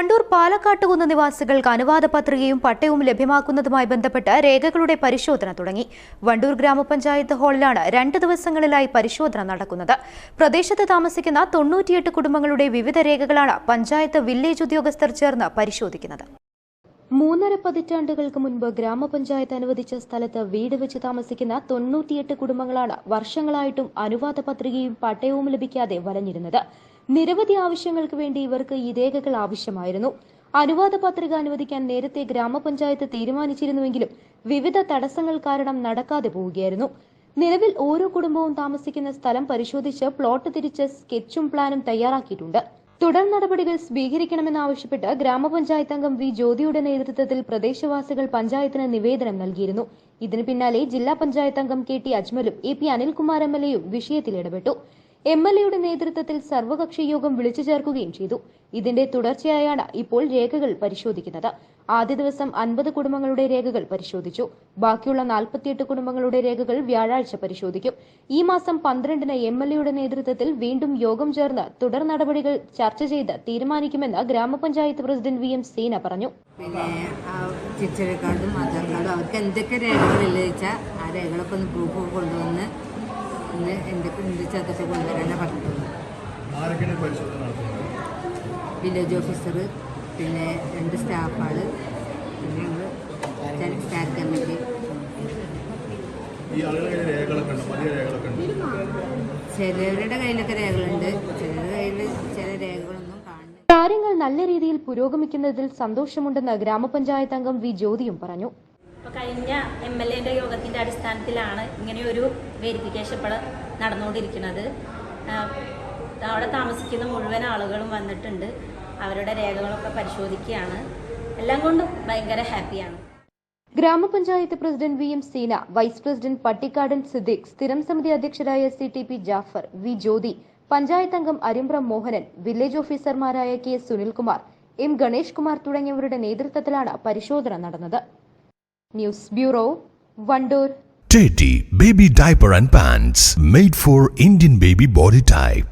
വണ്ടൂർ പാലക്കാട്ടുകുന്ന് നിവാസികൾക്ക് അനുവാദ പത്രികയും പട്ടയവും ലഭ്യമാക്കുന്നതുമായി ബന്ധപ്പെട്ട് രേഖകളുടെ പരിശോധന തുടങ്ങി. വണ്ടൂർ ഗ്രാമപഞ്ചായത്ത് ഹാളിലാണ് രണ്ട് ദിവസങ്ങളിലായി പരിശോധന നടക്കുന്നത്. പ്രദേശത്ത് താമസിക്കുന്ന തൊണ്ണൂറ്റിയെട്ട് കുടുംബങ്ങളുടെ വിവിധ രേഖകളാണ് പഞ്ചായത്ത് വില്ലേജ് ഉദ്യോഗസ്ഥർ ചേർന്ന് പരിശോധിക്കുന്നത്. മൂന്നര പതിറ്റാണ്ടുകൾക്ക് മുൻപ് ഗ്രാമപഞ്ചായത്ത് അനുവദിച്ച സ്ഥലത്ത് വീട് വെച്ച് താമസിക്കുന്ന തൊണ്ണൂറ്റിയെട്ട് കുടുംബങ്ങളാണ് വർഷങ്ങളായിട്ടും അനുവാദ പത്രികയും പട്ടയവും ലഭിക്കാതെ വലഞ്ഞിരുന്നത്. നിരവധി ആവശ്യങ്ങൾക്ക് വേണ്ടി ഇവർക്ക് ഈ രേഖകൾ ആവശ്യമായിരുന്നു. അനുവാദ പത്രിക അനുവദിക്കാൻ നേരത്തെ ഗ്രാമപഞ്ചായത്ത് തീരുമാനിച്ചിരുന്നുവെങ്കിലും വിവിധ തടസ്സങ്ങൾ കാരണം നടക്കാതെ പോവുകയായിരുന്നു. നിലവിൽ ഓരോ കുടുംബവും താമസിക്കുന്ന സ്ഥലം പരിശോധിച്ച് പ്ലോട്ട് തിരിച്ച് സ്കെച്ചും പ്ലാനും തയ്യാറാക്കിയിട്ടുണ്ട്. തുടർ നടപടികൾ സ്വീകരിക്കണമെന്നാവശ്യപ്പെട്ട് ഗ്രാമപഞ്ചായത്ത് അംഗം വി ജ്യോതിയുടെ നേതൃത്വത്തിൽ പ്രദേശവാസികൾ പഞ്ചായത്തിന് നിവേദനം നൽകിയിരുന്നു. ഇതിന് പിന്നാലെ ജില്ലാ പഞ്ചായത്ത് അംഗം K T അജ്മലും A P Anilkumar M L എയും വിഷയത്തിൽ ഇടപെട്ടു. എം എൽ എയുടെ നേതൃത്വത്തിൽ സർവകക്ഷി യോഗം വിളിച്ചു ചേർക്കുകയും ചെയ്തു. ഇതിന്റെ തുടർച്ചയായാണ് ഇപ്പോൾ രേഖകൾ പരിശോധിക്കുന്നത്. ആദ്യ ദിവസം അൻപത് കുടുംബങ്ങളുടെ രേഖകൾ പരിശോധിച്ചു. ബാക്കിയുള്ള നാൽപ്പത്തിയെട്ട് കുടുംബങ്ങളുടെ രേഖകൾ വ്യാഴാഴ്ച പരിശോധിക്കും. ഈ മാസം പന്ത്രണ്ടിന് എം എൽ എയുടെ നേതൃത്വത്തിൽ വീണ്ടും യോഗം ചേർന്ന് തുടർ നടപടികൾ ചർച്ച ചെയ്ത് തീരുമാനിക്കുമെന്ന് ഗ്രാമപഞ്ചായത്ത് പ്രസിഡന്റ് വി എം സീന പറഞ്ഞു. പിന്നെ ആധാർ കാർഡും അവർക്ക് എന്തൊക്കെ രേഖകളില്ല വെച്ചാൽ ആ രേഖകളൊക്കെ ഒന്ന് പ്രൂഫ് കൊണ്ടുവന്ന് ഒന്ന് എന്റെ അതൊക്കെ കൊണ്ടുവരാനാണ് പറഞ്ഞിട്ടുള്ളത്. വില്ലേജ് ഓഫീസർ പിന്നെ രണ്ട് സ്റ്റാഫുകൾ പിന്നെ ഞങ്ങൾ സ്റ്റാർ കമ്മിറ്റി. ഈ ആളുകളുടെ രേഖകളൊക്കെ ഉണ്ട്? മതിയ രേഖകളൊക്കെ ഉണ്ട്? ചിലവരുടെ കയ്യിലൊക്കെ രേഖകളുണ്ട്. ചിലരുടെ കയ്യിൽ ചില രേഖകളൊന്നും കാണുന്നില്ല. കാര്യങ്ങൾ നല്ല രീതിയിൽ പുരോഗമിക്കുന്നതിൽ സന്തോഷമുണ്ടെന്ന് ഗ്രാമപഞ്ചായത്ത് അംഗം വി ജ്യോതിയും പറഞ്ഞു. അപ്പോൾ കഴിഞ്ഞ എം എൽ എന്റെ യോഗത്തിന്റെ അടിസ്ഥാനത്തിലാണ് ഇങ്ങനെയൊരു വെരിഫിക്കേഷൻ ഇപ്പോൾ നടന്നുകൊണ്ടിരിക്കുന്നത്. അവിടെ താമസിക്കുന്ന മുഴുവൻ ആളുകളും വന്നിട്ടുണ്ട്. അവരുടെ രേഖകളൊക്കെ പരിശോധിക്കുകയാണ്. എല്ലാം കൊണ്ടും ഭയങ്കര ഹാപ്പിയാണ്. ഗ്രാമപഞ്ചായത്ത് president V M Seena vice president Pattikkadan Siddique സ്ഥിരം സമിതി അധ്യക്ഷരായ C T P Jafar V Jyothi panchayat അംഗം അരിമ്പ്രം മോഹനൻ വില്ലേജ് ഓഫീസർമാരായ കെ സുനിൽകുമാർ എം ഗണേഷ് കുമാർ തുടങ്ങിയവരുടെ നേതൃത്വത്തിലാണ് പരിശോധന നടന്നത്. News bureau Wandoor Teddy Baby Diaper and Pants made for Indian baby body type.